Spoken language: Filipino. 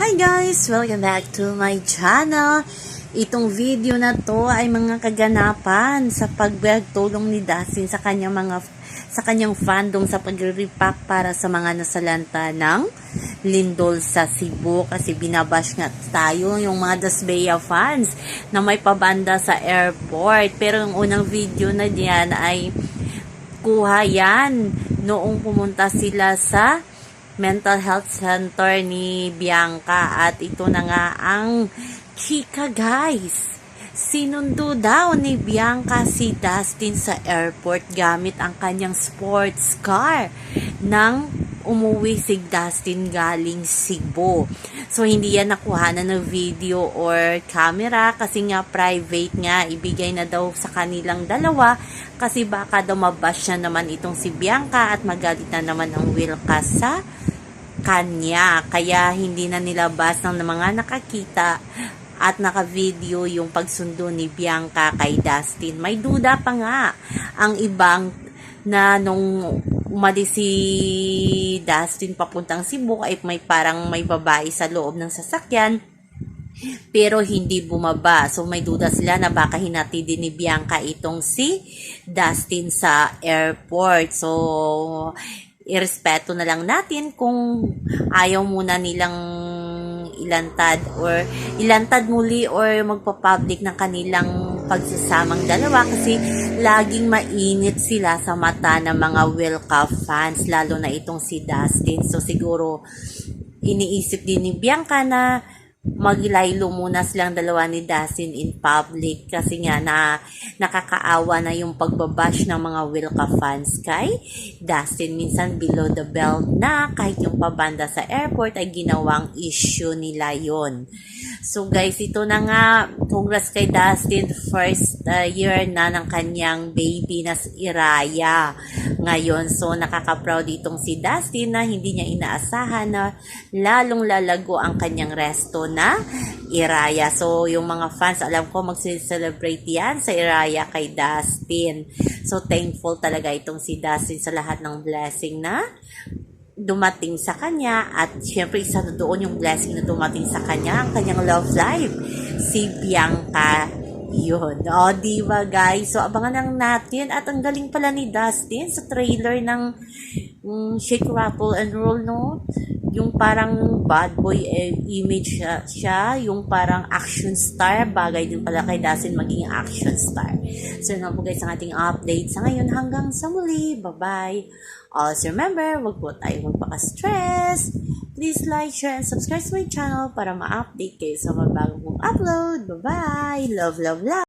Hi guys! Welcome back to my channel. Itong video na to ay mga kaganapan sa pagtulong ni Dustin sa kanyang mga sa kanyang fandom sa pagre-repack para sa mga nasalanta ng lindol sa Cebu kasi binabash nga tayo yung mga Dasbea fans na may pabanda sa airport. Pero yung unang video na diyan ay kuha yan noong pumunta sila sa mental health center ni Bianca at ito na nga ang chika guys. Sinundo daw ni Bianca si Dustin sa airport gamit ang kanyang sports car nang umuwi si Dustin galing Cebu. So, hindi yan nakuha na ng video or camera kasi nga private nga, ibigay na daw sa kanilang dalawa kasi baka daw mabash na naman itong si Bianca at magalit na naman ang Wilka sa kanya. Kaya hindi na nilabas ng mga nakakita at naka-video yung pagsundo ni Bianca kay Dustin. May duda pa nga ang ibang na nung umalis si Dustin papuntang Cebu ay may parang may babae sa loob ng sasakyan pero hindi bumaba. So may duda sila na baka hinati din ni Bianca itong si Dustin sa airport. So irespeto na lang natin kung ayaw muna nilang ilantad or ilantad muli or magpa-public ng kanilang pagsasamang dalawa kasi laging mainit sila sa mata ng mga Wilka fans lalo na itong si Dustin. So siguro iniisip din ni Bianca na maglaylo muna silang dalawa ni Dustin in public kasi nga na nakakaawa na yung pagbabash ng mga Wilka fans. Kay Dustin minsan below the belt na kahit yung pabanda sa airport ay ginawang issue nila yon So guys, ito na nga, congrats kay Dustin, first uh, year na ng kanyang baby na si Iraya ngayon. So nakaka-proud itong si Dustin na hindi niya inaasahan na lalong lalago ang kanyang resto na Iraya. So yung mga fans, alam ko magse-celebrate yan sa Iraya kay Dustin. So thankful talaga itong si Dustin sa lahat ng blessing na dumating sa kanya at syempre isa doon yung blessing na dumating sa kanya ang kanyang love life si Bianca yun o di ba guys so abangan lang natin at ang galing pala ni Dustin sa trailer ng um, Shake Rattle and Roll no yung parang bad boy eh, image siya, siya, yung parang action star, bagay din pala kay Dustin maging action star. So yun po guys ang ating update sa ngayon hanggang sa muli. Bye-bye! Also remember, wag po tayo magpaka-stress. Please like, share, and subscribe to my channel para ma-update kayo sa mga bagong upload. Bye-bye! Love, love, love!